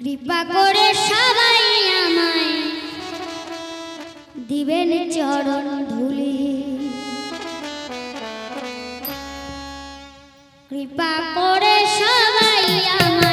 কৃপা করে সবাই আমায় দিবেন চরণ ধুলি। কৃপা করে সবাই আমায়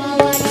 Bawana.